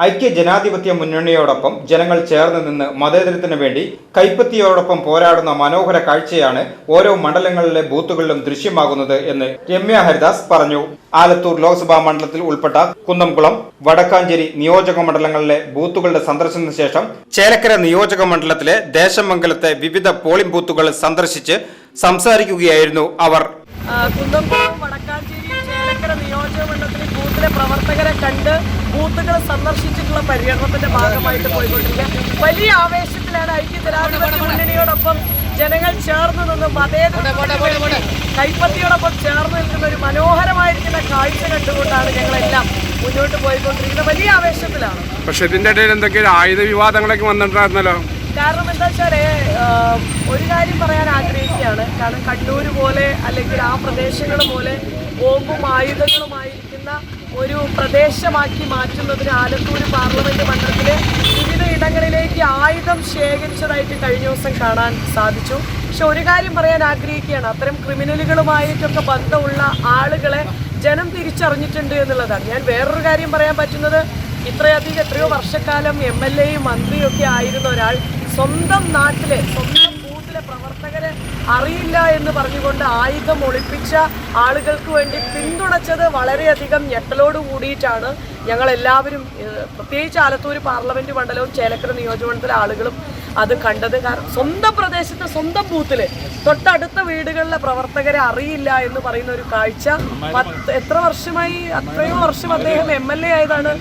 ഐക്യ ജനാധിപത്യ മുന്നണിയോടൊപ്പം ജനങ്ങൾ ചേർന്ന് നിന്ന് മതേതരത്തിന് വേണ്ടി കൈപ്പത്തിയോടൊപ്പം പോരാടുന്ന മനോഹര കാഴ്ചയാണ് ഓരോ മണ്ഡലങ്ങളിലെ ബൂത്തുകളിലും ദൃശ്യമാകുന്നത് എന്ന് രമ്യ ഹരിദാസ് പറഞ്ഞു. ആലത്തൂർ ലോക്സഭാ മണ്ഡലത്തിൽ ഉൾപ്പെട്ട കുന്നംകുളം വടക്കാഞ്ചേരി നിയോജക മണ്ഡലങ്ങളിലെ ബൂത്തുകളുടെ സന്ദർശനത്തിന് ശേഷം ചേലക്കര നിയോജക മണ്ഡലത്തിലെ ദേശമംഗലത്തെ വിവിധ പോളിംഗ് ബൂത്തുകൾ സന്ദർശിച്ച് സംസാരിക്കുകയായിരുന്നു അവർ. കുന്നംകുളം വടക്കാഞ്ചേരി ചേലക്കര നിയോജക മണ്ഡലത്തിലെ ബൂത്തിലെ പ്രവർത്തകരെ കണ്ട് ബൂത്തുകൾ സന്ദർശിച്ചിട്ടുള്ള പര്യടനത്തിന്റെ ഭാഗമായിട്ട് പോയിക്കൊണ്ടിരിക്കുക. വലിയ ആവേശത്തിലാണ് ഐക്യ ജനാധിപത്യ മുന്നണിയോടൊപ്പം ജനങ്ങൾ ചേർന്ന് നിന്ന് മതേതര കൈപ്പത്തിയോടൊപ്പം ചേർന്ന് നിൽക്കുന്ന ഒരു മനോഹരമായിരിക്കുന്ന കാഴ്ച കണ്ടുകൊണ്ടാണ് ഞങ്ങളെല്ലാം മുന്നോട്ട് പോയിക്കൊണ്ടിരിക്കുന്നത്. വലിയ ആവേശത്തിലാണ്. പക്ഷെ ഇതിന്റെ ഇടയിൽ എന്തൊക്കെയാണ് ആയുധ വിവാദങ്ങളൊക്കെ വന്നിട്ടുണ്ടായിരുന്നല്ലോ. കാരണം എന്താ വെച്ചാൽ ഒരു കാര്യം പറയാൻ ആഗ്രഹിക്കുകയാണ്. കാരണം കണ്ണൂർ പോലെ അല്ലെങ്കിൽ ആ പ്രദേശങ്ങൾ പോലെ ബോംബും ആയുധങ്ങളുമായിരിക്കുന്ന ഒരു പ്രദേശമാക്കി മാറ്റുന്നതിന് ആലത്തൂർ പാർലമെന്റ് മണ്ഡലത്തിലെ വിവിധ ഇടങ്ങളിലേക്ക് ആയുധം ശേഖരിച്ചതായിട്ട് കഴിഞ്ഞ ദിവസം കാണാൻ സാധിച്ചു. പക്ഷെ ഒരു കാര്യം പറയാൻ ആഗ്രഹിക്കുകയാണ്. അത്തരം ക്രിമിനലുകളുമായിട്ടൊക്കെ ബന്ധമുള്ള ആളുകളെ ജനം തിരിച്ചറിഞ്ഞിട്ടുണ്ട് എന്നുള്ളതാണ്. ഞാൻ വേറൊരു കാര്യം പറയാൻ പറ്റുന്നത് ഇത്രയധികം എത്രയോ വർഷക്കാലം എം എൽ എയും മന്ത്രിയും ഒക്കെ ആയിരുന്ന ഒരാൾ സ്വന്തം നാട്ടിലെ സ്വന്തം പ്രവർത്തകരെ അറിയില്ല എന്ന് പറഞ്ഞുകൊണ്ട് ആയുധം ഒളിപ്പിച്ച ആളുകൾക്ക് വേണ്ടി പിന്തുണച്ചത് വളരെയധികം ഞെട്ടലോട് കൂടിയിട്ടാണ് ഞങ്ങൾ എല്ലാവരും പ്രത്യേകിച്ച് ആലത്തൂർ പാർലമെന്റ് മണ്ഡലവും ചേലക്കര നിയോജകമണ്ഡലത്തിലെ ആളുകളും അത് കണ്ടത്. കാരണം സ്വന്തം പ്രദേശത്തെ സ്വന്തം ബൂത്തിൽ തൊട്ടടുത്ത വീടുകളിലെ പ്രവർത്തകരെ അറിയില്ല എന്ന് പറയുന്ന ഒരു കാഴ്ച. പത്ത് എത്ര വർഷമായി അത്രയോ വർഷം അദ്ദേഹം എം എൽ എ ആയതാണ്.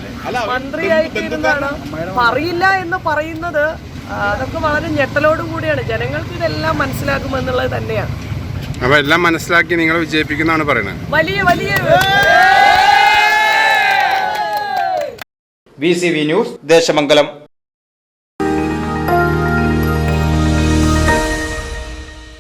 മന്ത്രിയായിട്ടിരുന്നാണ് അറിയില്ല എന്ന് പറയുന്നത് അതൊക്കെ വളരെ ഞെട്ടലോട് കൂടിയാണ്. ജനങ്ങൾക്ക് ഇതെല്ലാം മനസ്സിലാക്കുമെന്നുള്ളത് തന്നെയാണ്. അപ്പൊ എല്ലാം മനസ്സിലാക്കി നിങ്ങളെ വിജയിപ്പിക്കുന്നതാണ് പറയുന്നത്. വലിയ വലിയ V C V news Desamangalam.